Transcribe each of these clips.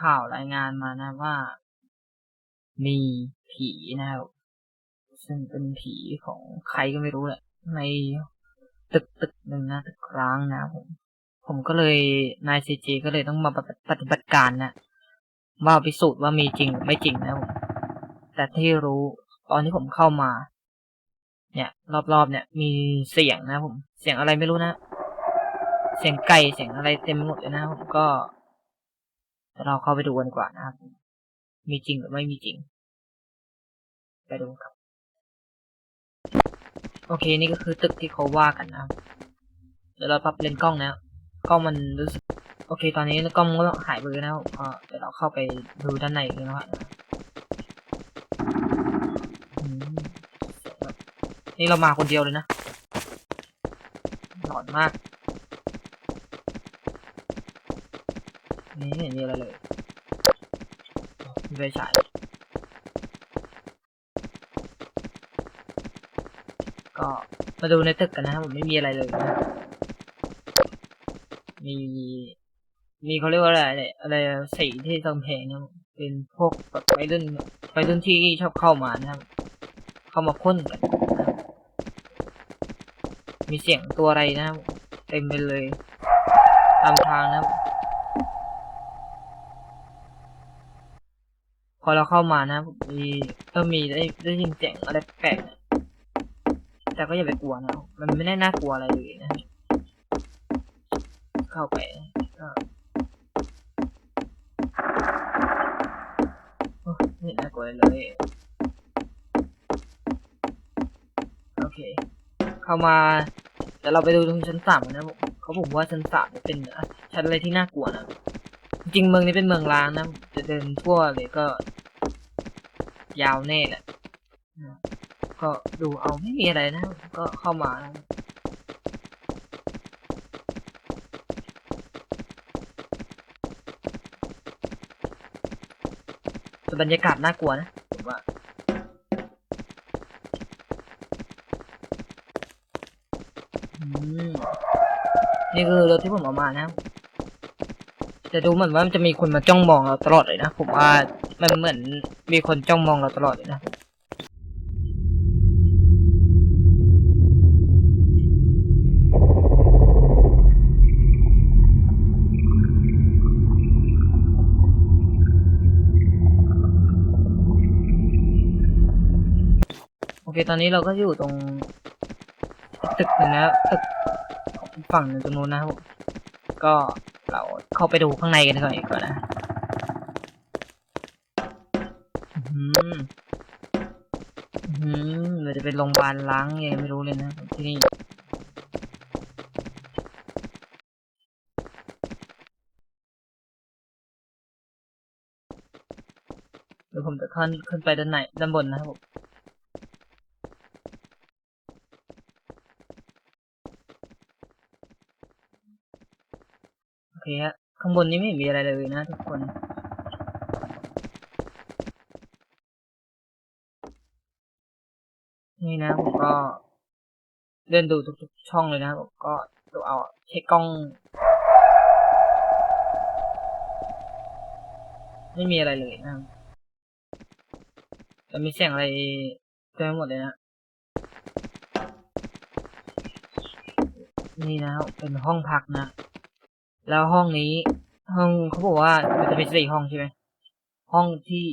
ข่าวรายงานมานะว่า มีผีนะครับซึ่งเป็นผีของใครก็ไม่รู้แหละในตึกตึกหนึ่งนะตึกร้างนะผม ผมก็เลยนายซีจีก็เลยต้องมาปฏิบัติการนะว่าพิสูจน์ว่ามีจริงไม่จริงนะผมแต่ที่รู้ตอนที่ผมเข้ามา เนี่ย รอบๆเนี่ย มีเสียงนะผม เสียงอะไรไม่รู้นะ เสียงไก่เสียงอะไรเต็มหมดเลยนะผมก็ ดี๋ยวเราเข้าไปดูกันกว่านะครับ มีจริงหรือไม่มีจริง ไปดูครับ โอเคนี่ก็คือตึกที่เขาว่ากันนะครับ เดี๋ยวเราปรับเลนกล้องนะกล้องมันรู้สึก โอเค ตอนนี้กล้องก็หายไปเลยนะครับก็เดี๋ยวเราเข้าไปดูด้านในกันนะครับนี่เรามาคนเดียวเลยนะหลอนมาก นี่ไม่เห็นมีอะไรเลยมีไฟฉายก็มาดูในตึกกันนะครับผมไม่มีอะไรเลยนะมี มีเขาเรียกว่าอะไรเนี่ยอะไรสีที่กำแพงนะเป็นพวกแบบไปรุ่นไปรุ่นที่ชอบเข้ามานะครับ เข้ามาพ่นกัน มีเสียงตัวอะไรนะครับเต็มไปเลยตามทางนะครับ อเราเข้ามานะมีก็มีได้ได้ยินเสียงอะไรแปลกแต่ก็อย่าไปกลัวนะมันไม่ได้น่ากลัวอะไรเลยนะ เข้าไปก็ไม่น่ากลัวเลยโอเค เข้ามาเดี๋ยวเราไปดูตรงชั้นสามกันนะเขาบอกว่าชั้นสามเนี่ยเป็นชั้นอะไรที่น่ากลัวนะ จริงเมืองนี้เป็นเมืองร้างนะ จะเดินทั่วเลยก็ ยาวแน่แหละก็ดูเอาไม่มีอะไรนะ ก็เข้ามานะแต่บรรยากาศน่ากลัวนะผมว่าอืมนี่คือรถที่ผมเอามานะ ครับแต่ดูเหมือนว่ามันจะมีคนมาจ้องมองเราตลอดเลยนะผมว่ามันเหมือนมีคนจ้องมองเราตลอดเลยนะโอเค ตอนนี้เราก็อยู่ตรงตึกนึงนะตึกฝั่งตรงนู้นนะครับก็ เราเข้าไปดูข้างในกันก่อนก่อนนะอืมอืมเราจะเป็นโรงพยาบาลล้างยังไม่รู้เลยนะที่นี่เดี๋ยวผมจะขึ้นขึ้นไปด้านในด้านบนนะครับผม โอเค ฮะ ข้างบนนี้ไม่มีอะไรเลยนะทุกคน นี่นะผมก็เดินดูทุกๆช่องเลยนะผมก็ดูเอาเช็คกล้อง ไม่มีอะไรเลยนะครับแต่มีเสียงอะไรเต็มหมดเลยนะนี่นะเป็นห้องพักนะ แล้วห้องนี้ ห้องเขาบอกว่ามันจะเป็นสี่ห้องใช่ไหมห้องที่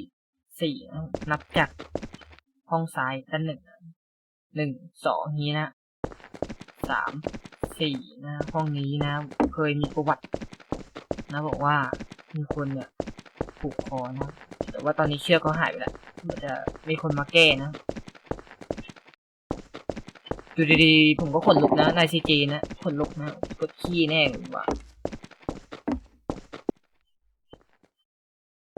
สี่นับจากห้องซ้ายด้านหนึ่งหนึ่งสองนี้นะสามสี่นะ ห้องนี้นะ เคยมีประวัติ นะบอกว่ามีคนเนี่ยผูกคอนะ แต่ว่าตอนนี้เชือกเขาหายไปแล้วมันจะมีคนมาแก้นะอยู่ดีๆผมก็ขนลุกนะนายซีจีนะขนลุกนะกดขี้แน่เลยว่า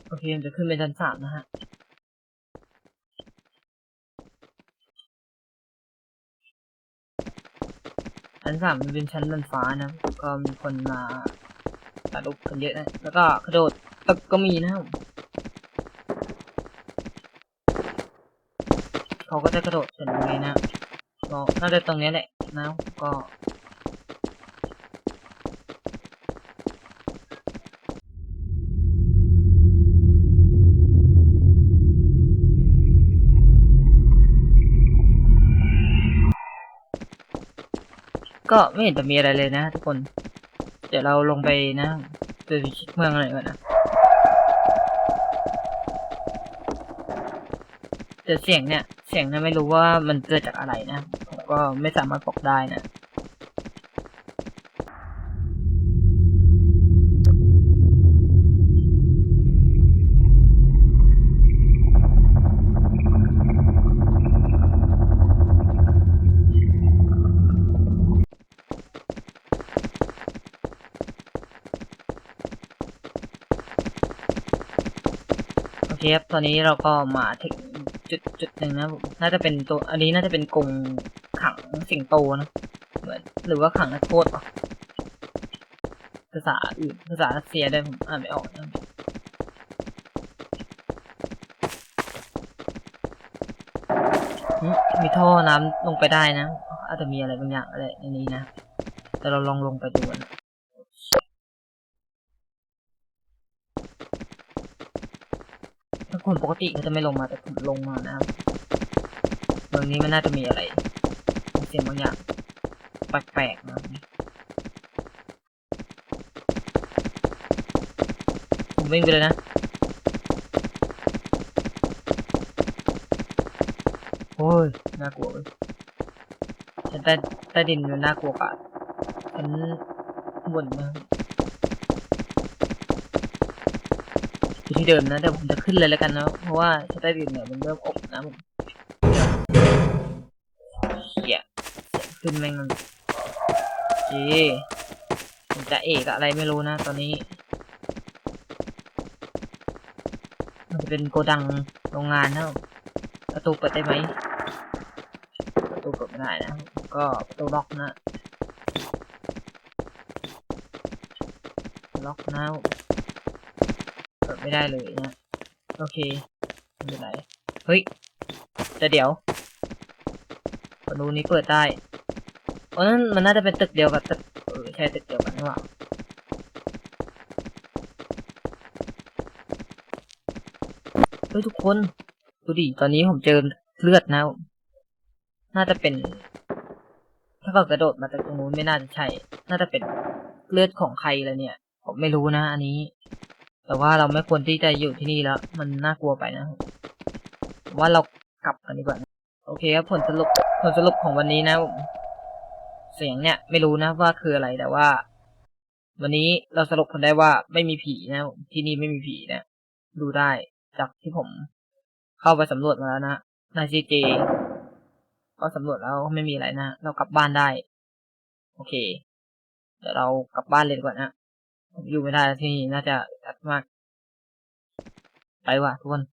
โอเคมันจะขึ้นไปชั้นสามนะฮะชั้นสามมันเป็นชั้นดันฟ้านะ ก็มีคนมาถ่ายรูปกันเยอะนะ แล้วก็กระโดดตึกก็มีนะครับเขาก็จะกระโดดเสร็จตรงนี้นะก็น่าจะตรงนี้แหละนะก็ ก็ไม่เห็นจะมีอะไรเลยนะทุกคน เดี๋ยวเราลงไปนะไปเช็คเมืองอะไรก่อนนะแต่เสียงเนี่ย เสียงเนี่ยไม่รู้ว่ามันเกิดจากอะไรนะผมก็ไม่สามารถบอกได้นะ ครับตอนนี้เราก็มาถึงจุดจุดหนึ่งนะน่าจะเป็นตัวอันนี้น่าจะเป็นกรงขังสิงโตนะเหมือนหรือว่าขังนักโทษปะภาษาอื่นภาษารัสเซียได้ผมอ่านไม่ออกนะมีท่อน้ำลงไปได้นะ อาจจะมีอะไรบางอย่างอะไรในนี้นะ แต่เราลองลงไปดูนะ ถ้าคนปกติเขาจะไม่ลงมาแต่ผมลงมานะครับเมืองนี้มันน่าจะมีอะไร เสียงบางอย่างแปลกๆนะครับผมวิ่งไปเลยนะโอ้ยน่ากลัวเลยชั้นใต้ใต้ดินมันน่ากลัวกว่าชั้นบนนะครับอยู่ ที่เดิมนะแต่ผมจะขึ้นเลยแล้วกันนะ เพราะว่าชั้นใต้ดินเนี่ยมันเริ่มอบนะผมเหี้ยขึ้นแม่งจีผมจะเอกอะไรไม่รู้นะ ตอนนี้ มันจะเป็นโกดังโรงงานนะประตูเปิดได้ไหมประตูเปิดไม่ได้นะ ก็ประตูล็อกนะ ล็อกนะ เปิดไม่ได้เลยนะ โอเคไม่เป็นไรเฮ้ย แต่เดี๋ยวประตูนี้เปิดได้เพราะนั้นมันน่าจะเป็นตึกเดียวกับตึกเออใช่ตึกเดียวกันนี่หว่าเฮ้ยทุกคนดูดิตอนนี้ผมเจอเลือดนะ น่าจะเป็น ถ้าเขากระโดดมาจากตรงนู้นไม่น่าจะใช่ น่าจะเป็นเลือดของใครแล้วเนี่ย ผมไม่รู้นะ อันนี้ แต่ว่าเราไม่ควรที่จะอยู่ที่นี่แล้ว มันน่ากลัวไปนะ ว่าเรากลับกันดีกว่าโอเคครับผลสรุปผลสรุปของวันนี้นะผมเสียงเนี่ยไม่รู้นะว่าคืออะไรแต่ว่า วันนี้เราสรุปกันได้ว่าไม่มีผีนะที่นี่ไม่มีผีนะดูได้จากที่ผมเข้าไปสำรวจมาแล้วนะในซีเจก็สำรวจแล้วไม่มีอะไรนะเรากลับบ้านได้ โอเค เดี๋ยวเรากลับบ้านเลยดีกว่านะ อยู่ไม่ได้ที่นี่น่าจะอัดมาก ไปว่ะทุกคน